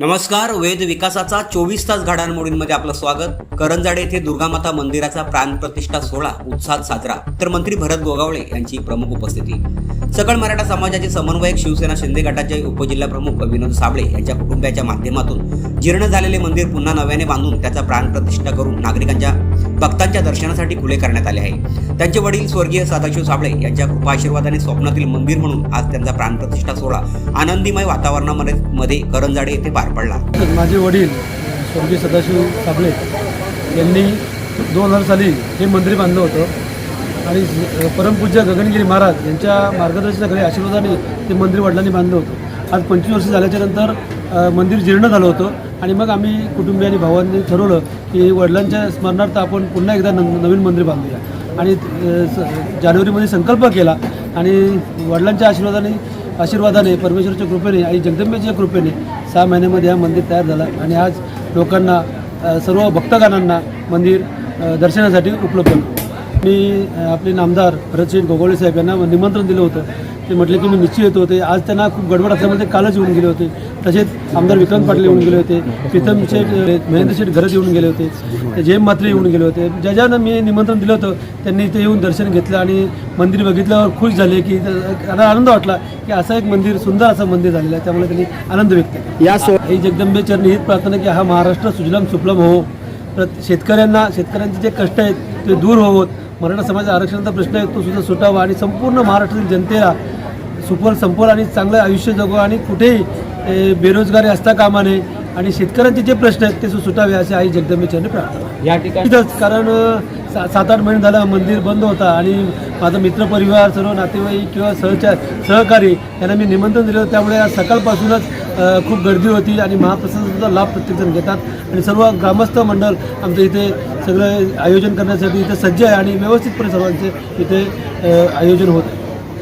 नमस्कार वेद विकासाचा चोवीस तास घडामोडींमध्ये आपलं स्वागत. करंजाडे येथे दुर्गामाता मंदिराचा प्राणप्रतिष्ठा सोहळा उत्साहात साजरा. तर मंत्री भरत गोगावळे यांची प्रमुख उपस्थिती. सकळ मराठा समाजाचे समन्वयक शिवसेना शिंदे गटाचे उपजिल्हा प्रमुख विनोद साबळे यांच्या कुटुंबियाच्या माध्यमातून जीर्ण झालेले मंदिर पुन्हा नव्याने बांधून त्याचा प्राणप्रतिष्ठा करून नागरिकांच्या भक्तांच्या दर्शनासाठी खुले करण्यात आले आहे. त्यांचे वडील स्वर्गीय सदाशिव साबळे यांच्या कृपा आशीर्वादाने स्वप्नातील मंदिर म्हणून आज त्यांचा प्राणप्रतिष्ठा सोहळा आनंदीमय वातावरणामध्ये मध्ये करंजाडे येथे पार पडला. माझे वडील स्वर्गीय सदाशिव साबळे यांनी दोन हजार साली हे मंदिर बांधलं होतं. आणि परमपूज्य गगनगिरी महाराज यांच्या मार्गदर्शनाखाली आशीर्वादाने ते मंदिर वडिलांनी बांधलं होतं. आज पंचवीस वर्ष झाल्याच्यानंतर मंदिर जीर्ण झालं होतं. आणि मग आम्ही कुटुंबीय आणि भावांनी ठरवलं की वडिलांच्या स्मरणार्थ आपण पुन्हा एकदा न नवीन मंदिर बांधूया. आणि स- जानेवारीमध्ये संकल्प केला. आणि वडिलांच्या आशीर्वादाने आशीर्वादाने परमेश्वरच्या कृपेने आणि जगदंबेच्या कृपेने सहा महिन्यामध्ये हा मंदिर तयार झाला आणि आज लोकांना सर्व भक्तगणांना मंदिर दर्शनासाठी उपलब्ध मी आपले नामदार भरतशेठ गोगोळे साहेब यांना निमंत्रण दिलं होतं. ते म्हटले की मी निश्चित येत होते. आज त्यांना खूप गडबड असल्यामुळे ते कालच येऊन गेले होते. तसेच आमदार विक्रांत पाटील येऊन गेले होते. प्रीतम शेठ महेंद्र शेठ घरत येऊन गेले होते. ते जयम मात्रे येऊन गेले होते. ज्या ज्यांना मी निमंत्रण दिलं होतं त्यांनी इथे येऊन दर्शन घेतलं आणि मंदिर बघितल्यावर खुश झाले की त्यांना आनंद वाटला की असं एक मंदिर सुंदर असं मंदिर झालेलं आहे. त्यामुळे त्यांनी आनंद व्यक्त केला. या ही जगदंबे चरणी हीच प्रार्थना की हा महाराष्ट्र सुजलाम सुफलाम हो. शेतकऱ्यांना शेतकऱ्यांचे जे कष्ट आहेत ते दूर होवोत. मराठा समाज आरक्षणाचा प्रश्न आहे तो सुद्धा सुटावा आणि संपूर्ण महाराष्ट्रातील जनतेला सुफल संपल आणि चांगलं आयुष्य जगो आणि कुठेही बेरोजगारी असता कामा नये आणि शेतकऱ्यांचे जे प्रश्न आहेत ते सुटावे असे आई जगदंबे चरणी प्रार्थना या ठिकाणी कारण सा सात आठ महिने झालं मंदिर बंद होता आणि माझा मित्रपरिवार सर्व नातेवाईक किंवा सहचार सहकारी यांना मी निमंत्रण दिलं. त्यामुळे आज सकाळपासूनच खूप गर्दी होती आणि महाप्रसादाचा लाभ प्रत्येकजण घेतात. आणि सर्व ग्रामस्थ मंडळ आमचं इथे सगळं आयोजन करण्यासाठी इथे सज्ज आहे आणि व्यवस्थितपणे सर्वांचे इथे आयोजन होत आहे.